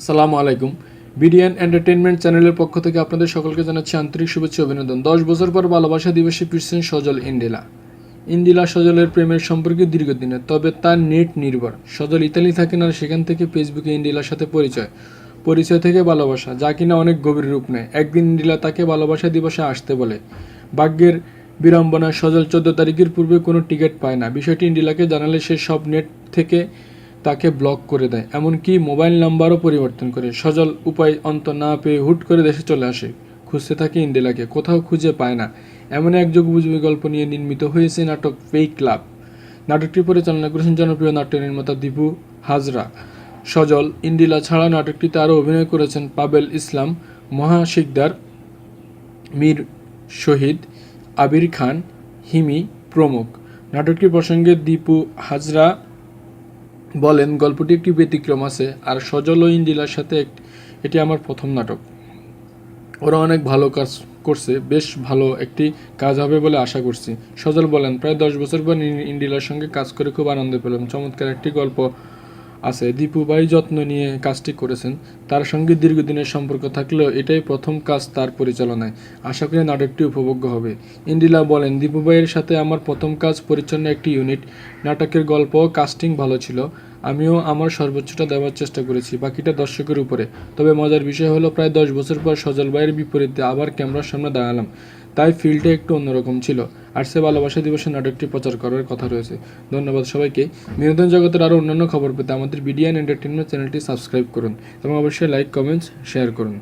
আসসালামু আলাইকুম। BDN entertainment চ্যানেলের পক্ষ থেকে আপনাদের সকলকে জানাচ্ছি আন্তরিক শুভেচ্ছা অভিনন্দন। দশ বছর পর ভালোবাসা দিবসে ফিরছেন সজল ইন্দিলা। ইন্দিলা সজলের প্রেমের সম্পর্কে দীর্ঘদিনের তবে তার নেট নির্ভর। সজল ইতালি থাকেন আর সেখান থেকে ফেসবুকে ইন্দিলার সাথে পরিচয়। পরিচয় থেকে ভালোবাসা, যা কিনা অনেক গভীর রূপ নেয়। একদিন ইন্দিলা তাকে ভালোবাসা দিবসে আসতে বলে। ভাগ্যের বিড়ম্বনা সজল চোদ্দ তারিখের পূর্বে কোনো টিকিট পায় না। বিষয়টি ইন্দিলাকে জানালে সে সব নেট থেকে তাকে ব্লক করে দেয়, এমনকি মোবাইল নাম্বারও পরিবর্তন করে। সজল উপায় অন্ত না পেয়ে হুট করে দেশে চলে আসে। খুঁজতে থাকে ইন্দিলাকে, কোথাও খুঁজে পায় না। এমন এক যোগবুজবি গল্প নিয়ে নির্মিত হয়েছে নাটক ফেক লাভ নাটকটি পরিচালনা করেছেন জনপ্রিয় নাট্য নির্মাতা দীপু হাজরা। সজল, ইন্দিলা ছাড়া নাটকটিতে আরও অভিনয় করেছেন পাবেল ইসলাম, মহা শিকদার, মীর শহীদ, আবির খান, হিমি প্রমুখ। নাটকটি প্রসঙ্গে দীপু হাজরা বলেন, গল্পটি একটি ব্যতিক্রম আছে আর সজল ও ইন্দিলার সাথে এটি আমার প্রথম নাটক। ওরা অনেক ভালো কাজ করছে, বেশ ভালো একটি কাজ হবে বলে আশা করছি। সজল বলেন, প্রায় দশ বছর পর ইন্ডিলার সঙ্গে কাজ করে খুব আনন্দ পেলাম। চমৎকার একটি গল্প আছে। দীপু ভাই যত্ন নিয়ে কাজটি করেছেন। তার সঙ্গে দীর্ঘদিনের সম্পর্ক থাকলেও এটাই প্রথম কাজ তার পরিচালনায়। আশা করি নাটকটি উপভোগ্য হবে। ইন্দিলা বলেন, দীপু ভাইয়ের সাথে আমার প্রথম কাজ পরিচ্ছন্ন একটি ইউনিট। নাটকের গল্প কাস্টিং ভালো ছিল। আমিও আমার সর্বোচ্চটা দেওয়ার চেষ্টা করেছি, বাকিটা দর্শকের উপরে। তবে মজার বিষয় হলো, প্রায় দশ বছর পর সজল ভাইয়ের বিপরীতে আবার ক্যামেরার সামনে দাঁড়ালাম। তাই ফিল্ডটা একটু অন্যরকম ছিল। আর সে ভালোবাসা দিবসে নাটকটি প্রচার করার কথা রয়েছে। ধন্যবাদ সবাইকে। বিনোদন জগতের আরও অন্যান্য খবর পেতে আমাদের বিডিএন এন্টারটেনমেন্ট চ্যানেলটি সাবস্ক্রাইব করুন এবং অবশ্যই লাইক, কমেন্টস, শেয়ার করুন।